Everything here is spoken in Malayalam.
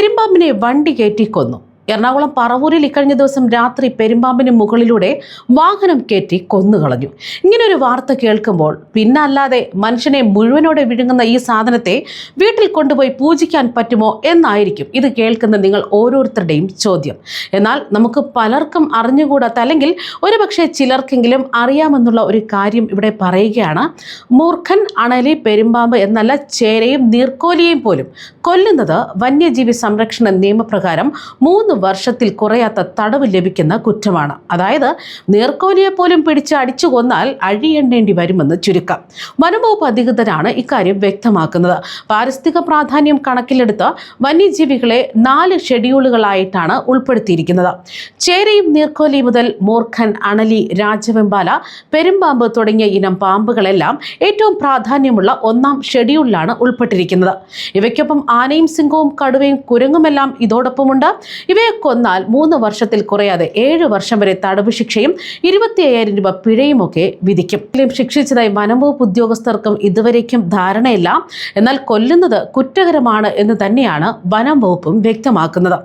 പെരുമ്പാമ്പിനെ വണ്ടി കയറ്റി കൊന്നു എറണാകുളം പറവൂരിൽ ഇക്കഴിഞ്ഞ ദിവസം രാത്രി പെരുമ്പാമ്പിന് മുകളിലൂടെ വാഹനം കയറ്റി കൊന്നുകളഞ്ഞു. ഇങ്ങനൊരു വാർത്ത കേൾക്കുമ്പോൾ പിന്നല്ലാതെ മനുഷ്യനെ മുഴുവനോടെ വിഴുങ്ങുന്ന ഈ സാധനത്തെ വീട്ടിൽ കൊണ്ടുപോയി പൂജിക്കാൻ പറ്റുമോ എന്നായിരിക്കും ഇത് കേൾക്കുന്ന നിങ്ങൾ ഓരോരുത്തരുടെയും ചോദ്യം. എന്നാൽ നമുക്ക് പലർക്കും അറിഞ്ഞുകൂടാത്ത അല്ലെങ്കിൽ ഒരുപക്ഷെ ചിലർക്കെങ്കിലും അറിയാമെന്നുള്ള ഒരു കാര്യം ഇവിടെ പറയുകയാണ്. മൂർഖൻ അണലി പെരുമ്പാമ്പ് എന്നല്ല ചേരയും നീർക്കോലിയെയും പോലും കൊല്ലുന്നത് വന്യജീവി സംരക്ഷണ നിയമപ്രകാരം മൂന്ന് വർഷത്തിൽ കുറയാത്ത തടവ് ലഭിക്കുന്ന കുറ്റമാണ്. അതായത് നേർക്കോലിയെ പോലും പിടിച്ച് അടിച്ചു കൊന്നാൽ അഴിയെണ്ണേണ്ടി വരുമെന്ന് ചുരുക്കം. വനംവകുപ്പ് അധികൃതരാണ് ഇക്കാര്യം വ്യക്തമാക്കുന്നത്. പാരിസ്ഥിതിക പ്രാധാന്യം കണക്കിലെടുത്ത് വന്യജീവികളെ നാല് ഷെഡ്യൂളുകളായിട്ടാണ് ഉൾപ്പെടുത്തിയിരിക്കുന്നത്. ചേരയും നീർക്കോലി മുതൽ മൂർഖൻ അണലി രാജവെമ്പാല പെരുമ്പാമ്പ് തുടങ്ങിയ ഇനം പാമ്പുകളെല്ലാം ഏറ്റവും പ്രാധാന്യമുള്ള ഒന്നാം ഷെഡ്യൂളിലാണ് ഉൾപ്പെട്ടിരിക്കുന്നത്. ഇവയ്ക്കൊപ്പം ആനയും സിംഹവും കടുവയും കുരങ്ങുമെല്ലാം ഇതോടൊപ്പമുണ്ട്. ഇവയെ കൊന്നാൽ മൂന്ന് വർഷത്തിൽ കുറയാതെ ഏഴ് വർഷം വരെ തടവ് ശിക്ഷയും ഇരുപത്തി അയ്യായിരം രൂപ പിഴയുമൊക്കെ വിധിക്കും. ശിക്ഷിച്ചതായി വനംവകുപ്പ് ഉദ്യോഗസ്ഥർക്കും ഇതുവരേക്കും ധാരണയില്ല. എന്നാൽ കൊല്ലുന്നത് കുറ്റകരമാണ് എന്ന് തന്നെയാണ് വനം വകുപ്പും വ്യക്തമാക്കുന്നത്.